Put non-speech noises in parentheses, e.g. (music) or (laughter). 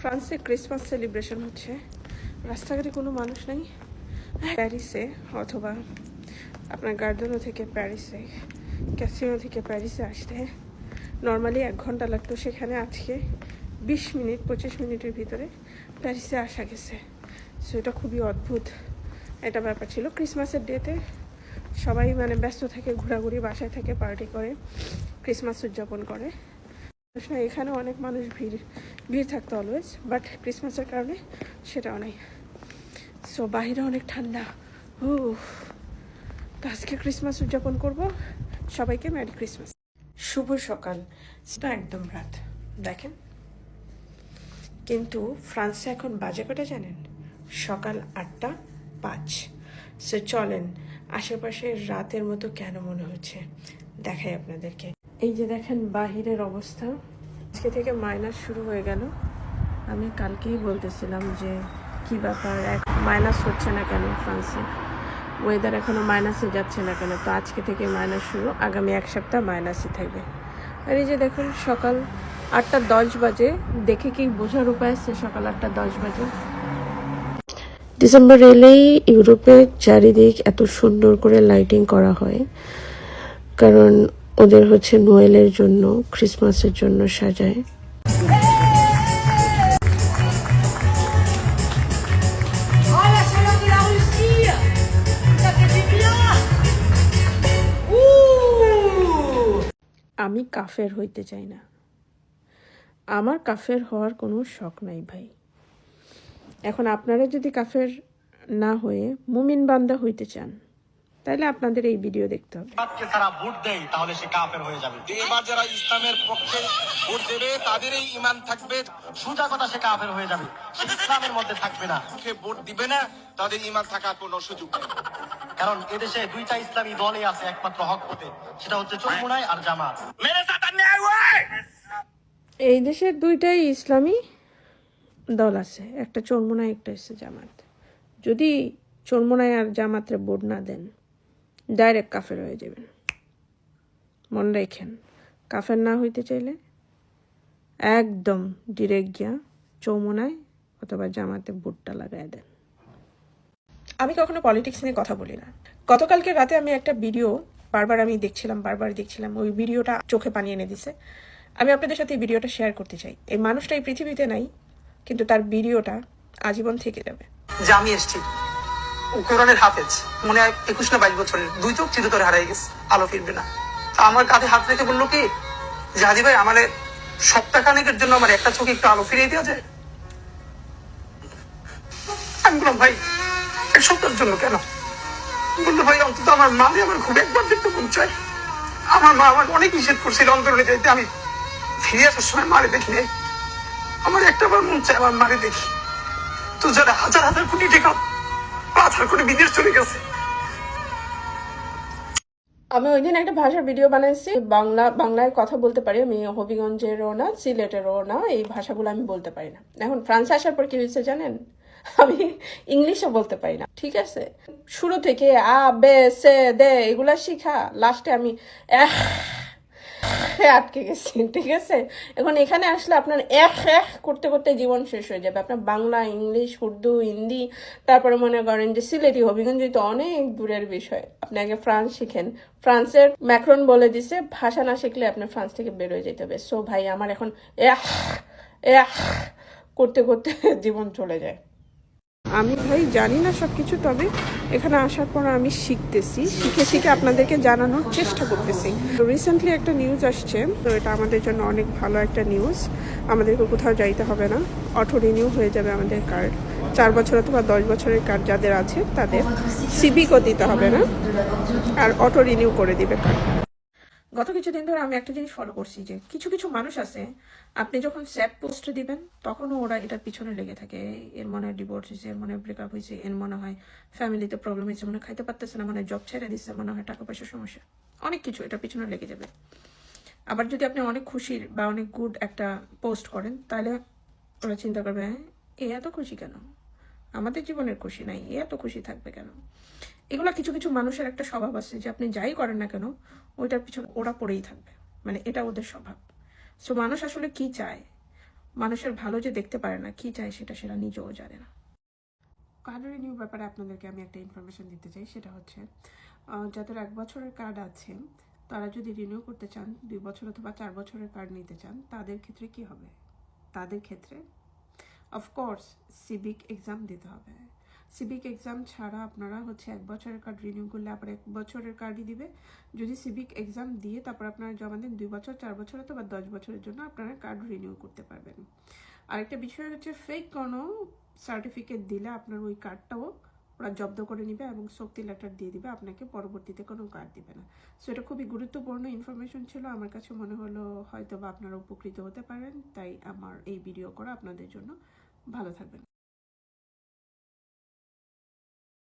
ফ্রান্সে Christmas celebration হচ্ছে। রাস্তাঘাটে কোনো মানুষ নেই। প্যারিসে অথবা আপনার গার্ডেনও থেকে প্যারিসে, ক্যাসিনো থেকে প্যারিসে আসতে নর্মালি এক ঘণ্টা লাগতো। সেখানে আজকে বিশ মিনিট, পঁচিশ মিনিটের ভিতরে প্যারিসে আসা গেছে। সো এটা খুবই অদ্ভুত একটা ব্যাপার ছিল। ক্রিসমাসের ডেতে সবাই মানে ব্যস্ত থাকে, ঘোরাঘুরি, বাসায় থাকে, পার্টি করে, ক্রিসমাস উদযাপন করে। আসলে এখানে অনেক মানুষ ভিড় ভিড় থাকতো অলওয়েজ বাট ক্রিসমাসের কারণে সেটাও নাই। সো বাইরে অনেক ঠান্ডা। ও তো আজকে ক্রিসমাস উদযাপন করব। সবাইকে ম্যারি ক্রিসমাস শুভ সকাল। সেটা একদম রাত। দেখেন। কিন্তু ফ্রান্সে এখন বাজে কটা জানেন? সকাল আটটা পাঁচ। সো চলেন। আশেপাশে রাতের মতো কেন মনে হচ্ছে? দেখাই আপনাদেরকে। এই যে দেখেন বাহিরের অবস্থা। আজকে থেকে মাইনাস শুরু হয়ে গেল। আমি কালকেই বলতেছিলাম যে কি ব্যাপার, এক মাইনাস হচ্ছে না কেন ফ্রান্সে? ওয়েদার এখনও মাইনাসে যাচ্ছে না কেন? তো আজকে থেকে মাইনাস শুরু, আগামী এক সপ্তাহ মাইনাসে থাকবে। আর এই যে দেখুন, সকাল আটটা দশ বাজে। দেখে কি বোঝার উপায় আছে সকাল আটটা দশ বাজে? ডিসেম্বর এলেই ইউরোপের চারিদিক এত সুন্দর করে লাইটিং করা হয়। কারণ ওদের হচ্ছে নোয়েলের জন্য, ক্রিসমাসের জন্য সাজায়। আমি কাফের হইতে চাই না। আমার কাফের হওয়ার কোনো শখ নাই ভাই। এখন আপনারা যদি কাফের না হয়ে মুমিন বান্দা হইতে চান তাহলে আপনাদের এই ভিডিও দেখতে হবে। জামাতকে তারা ভোট দেয় তাহলে সে কাফের হয়ে যাবে। এবার যারা ইসলামের পক্ষে ভোট দেবে তাদেরই ইমান থাকবে সোজা কথা সে কাফের হয়ে যাবে। সে ইসলামের মধ্যে থাকবে না। সে ভোট দিবে না তাদের ইমান থাকার কোনো সুযোগ নেই। কারণ এদেশে দুইটা ইসলামী দলই আছে একমাত্র হক পথে সেটা হচ্ছে চরমুনাই আর জামাত। এই দেশের দুইটাই ইসলামী দল আছে। একটা চরমোনায় একটা হচ্ছে জামাত। যদি চরমোনায় আর জামাতরে ভোট না দেন ডাইরেক্ট কাফের হয়ে যাবেন। মনে রেখেন, কাফের না হইতে চাইলে একদম ডিরেক্ট গিয়া চৌমোনায় অথবা জামাতে বুটটা লাগাই দেন। আমি কখনো পলিটিক্স নিয়ে কথা বলি না। গতকালকে রাতে আমি একটা ভিডিও বারবার আমি দেখছিলাম, বারবার দেখছিলাম, ওই ভিডিওটা চোখে পানি এনে দিছে। আমি আপনাদের সাথে এই ভিডিওটা শেয়ার করতে চাই। এই মানুষটা এই পৃথিবীতে নাই, কিন্তু তার ভিডিওটা আজীবন থেকে যাবে। আমি এসছি। কোরআনের হাফেজ। মনে হয় একুশ না বাইশ বছরের। দুই চোখ চিরতরে হারাই গেছে। আলো ফিরবে না। তা আমার কাঁধে হাত রেখে বলল কি যে হাদি ভাই, আমার সপ্তাহখানেকের জন্য আমার একটা চোখে একটু আলো ফিরিয়ে দেওয়া যায়? আমি বললাম, ভাই, এক সপ্তাহের জন্য কেন? বলল, ভাই, অন্তত আমার মা আমার খুব একবার দেখতে মন চায়। আমার মা আমার অনেক নিষেধ করছিল অন্তরণে যাইতে। আমি ফিরে আসার সময় মারে দেখি আমার একটা বার মন চায় আমার মারে দেখি। তো যারা হাজার হাজার কোটি টাকা বিদেশ চলে গেছে। আমি ওই দিন একটা ভাষার ভিডিও বানাইছি, বাংলা, বাংলায় কথা বলতে পারি। আমি হবিগঞ্জেরও না, সিলেটেরও না, এই ভাষাগুলো আমি বলতে পারি না। এখন ফ্রান্সে আসার পর কি হয়েছে জানেন? আমি ইংলিশও বলতে পারি না, ঠিক আছে? শুরু থেকে আ, বে, সে, দে, এগুলা শিখা, লাস্টে আমি আটকে গেছি, ঠিক আছে? এখন এখানে আসলে আপনার এক এক করতে করতে জীবন শেষ হয়ে যাবে। আপনার বাংলা, ইংলিশ, উর্দু, হিন্দি, তারপরে মনে করেন যে সিলেটি, হবিগঞ্জ তো অনেক দূরের বিষয়। আপনি আগে ফ্রান্স শিখেন। ফ্রান্সের ম্যাক্রন বলে দিছে, ভাষা না শিখলে আপনার ফ্রান্স থেকে বেরোয় যেতে হবে। সো ভাই, আমার এখন এহ এহ করতে করতে (laughs) জীবন চলে যায়। আমি ভাই জানি না সব কিছু তবে এখানে আসার পর আমি শিখতেছি, শিখে শিখে আপনাদেরকে জানানোর চেষ্টা করতেছি। তো রিসেন্টলি একটা নিউজ আসছে, তো এটা আমাদের জন্য অনেক ভালো একটা নিউজ আমাদেরকে কোথাও যাইতে হবে না অটো রিনিউ হয়ে যাবে আমাদের কার্ড চার বছর অথবা দশ বছরের কার্ড যাদের আছে, তাদের সিভিকও দিতে হবে না, আর অটো রিনিউ করে দিবে কার্ড গত কিছুদিন ধরে আমি একটা জিনিস ফলো করছি যে কিছু কিছু মানুষ আছে, আপনি যখন স্যাপ পোস্ট দিবেন, তখনও ওরা এটার পিছনে লেগে থাকে। এর মনে হয় ডিভোর্স হয়েছে, এর মনে হয় ব্রেকআপ হয়েছে, এর মনে হয় ফ্যামিলিতে প্রবলেম হয়েছে, মনে খাইতে পারতেছে না, মনে জব ছেড়ে দিচ্ছে মনে হয় টাকা পয়সার সমস্যা। অনেক কিছু এটার পিছনে লেগে যাবে। আবার যদি আপনি অনেক খুশির বা অনেক গুড একটা পোস্ট করেন, তাহলে ওরা চিন্তা করবে হ্যাঁ এ এত খুশি কেন? আমাদের জীবনের খুশি নাই, এ এত খুশি থাকবে কেন? এগুলো কিছু কিছু মানুষের একটা স্বভাব আছে যে আপনি যাই করেন না কেন, ওইটার পিছনে ওরা পড়েই থাকবে। মানে এটা ওদের স্বভাব। সো মানুষ আসলে কি চায়? মানুষের ভালো যে দেখতে পারে না, কি চায় সেটা সেটা নিজেও জানে না। কার্ড রিনিউ ব্যাপারে আপনাদেরকে আমি একটা ইনফরমেশন দিতে চাই, সেটা হচ্ছে যাদের এক বছরের কার্ড আছে, তারা যদি রিনিউ করতে চান, দুই বছর অথবা চার বছরের কার্ড নিতে চান, তাদের ক্ষেত্রে কি হবে? তাদের ক্ষেত্রে অফকোর্স সিভিক এক্সাম দিতে হবে। সিভিক এক্সাম ছাড়া আপনারা হচ্ছে এক বছরের কার্ড রিনিউ করলে আবার এক বছরের কার্ডই দিবে। যদি সিভিক এক্সাম দিয়ে তারপর আপনারা জমা দেন দুই বছর, চার বছর অথবা দশ বছরের জন্য আপনারা কার্ড রিনিউ করতে পারবেন। আরেকটা বিষয় হচ্ছে ফেক কোনো সার্টিফিকেট দিলে আপনার ওই কার্ডটাও ওরা জব্দ করে নেবে এবং শক্তি লেটার দিয়ে দিবে, আপনাকে পরবর্তীতে কোনো কার্ড দিবে না। সো এটা খুবই গুরুত্বপূর্ণ ইনফরমেশন ছিল। আমার কাছে মনে হলো হয়তো বা আপনারা উপকৃত হতে পারেন। তাই আমার এই ভিডিও করা আপনাদের জন্য। ভালো থাকবেন।